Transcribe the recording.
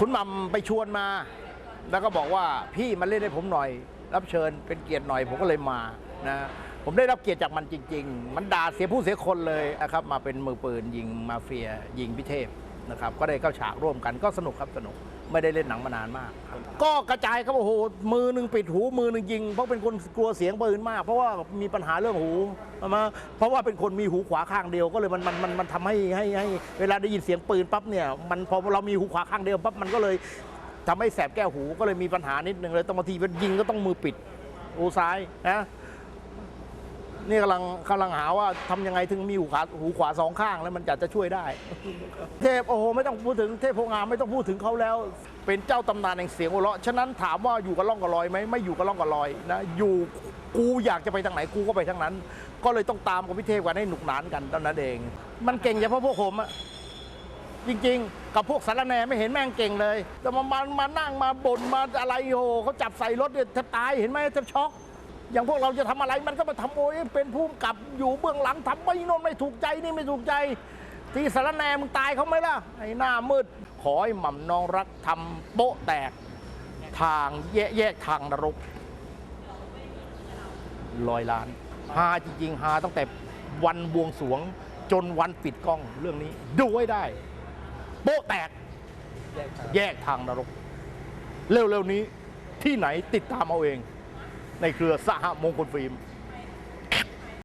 คุณหมัมไปชวนมา แล้วก็บอกว่าพี่มาเล่นให้ผมหน่อย รับเชิญเป็นเกียรติหน่อยผมก็เลยมานะผมได้รับเกียรติจากมันจริง ๆ มันด่าเสียผู้เสียคนเลยนะครับมาเป็นมือปืนยิงมาเฟีย ยิงพิเทพนะครับก็ได้เข้าฉากร่วมกันก็สนุกครับสนุก ไม่ได้เล่นหนังมานานมากครับก็กระจายครับโอ้โหมือหนึ่งปิดหูมือหนึ่งยิง เพราะเป็นคนกลัวเสียงปืนมาก เพราะว่ามีปัญหาเรื่องหูมาเพราะว่าเป็นคนมีหูขวาข้างเดียวก็เลยมันมันมันมันทำให้ให้ให้เวลาได้ยินเสียงปืนปั๊บเนี่ยมันพอเรามีหูขวาข้างเดียวปั๊บมันก็เลยทำให้แสบแก้วหูก็เลยมีปัญหานิดนึงเลยต้องบางทีเป็นยิงก็ต้องมือปิดหูซ้ายนะ นี่กำลังกำลังหาว่าทำยังไงถึงมีหูขวาหูขวาสองข้างแล้วมันจะจะช่วยได้ เทพโอ้โหไม่ต้องพูดถึงเทพโพงามไม่ต้องพูดถึงเขาแล้ว เป็นเจ้าตำนานแห่งเสียงหัวเราะฉะนั้นถามว่าอยู่กับล่องกับลอยไหมไม่อยู่กับล่องกับลอยนะอยู่กูอยากจะไปทางไหนกูก็ไปทางนั้น ก็เลยต้องตามกับพี่เทพกันให้หนุกหนานกันตอนนั้นเอง มันเก่งเฉพาะพวกผมอะจริงๆ กับพวกสารแหนไม่เห็นแม่งเก่งเลย แต่มามามานั่งมาบ่นมาอะไรโหเขาจับใส่รถเนี่ยแทบตายเห็นไหมแทบช็อก อย่างพวกเราจะทำอะไรมันก็มาทำโอ้ยเป็นผู้กำกับอยู่เบื้องหลังทำไม่โนนไม่ถูกใจนี่ไม่ถูกใจ ที่สารแนมึงตายเขาไหมล่ะไอ้หน้ามืดขอให้หม่ำนองรักทำโป๊ะแตกทางแยกแยกทางนรกลอยล้านฮาจริงๆฮาตั้งแต่วันบวงสวงจนวันปิดกล้องเรื่องนี้ ดูไว้ได้ โป๊ะแตก แยกทางนรก เร็วๆนี้ที่ไหนติดตามเอาเอง ในเครือสหมงคลฟิล์ม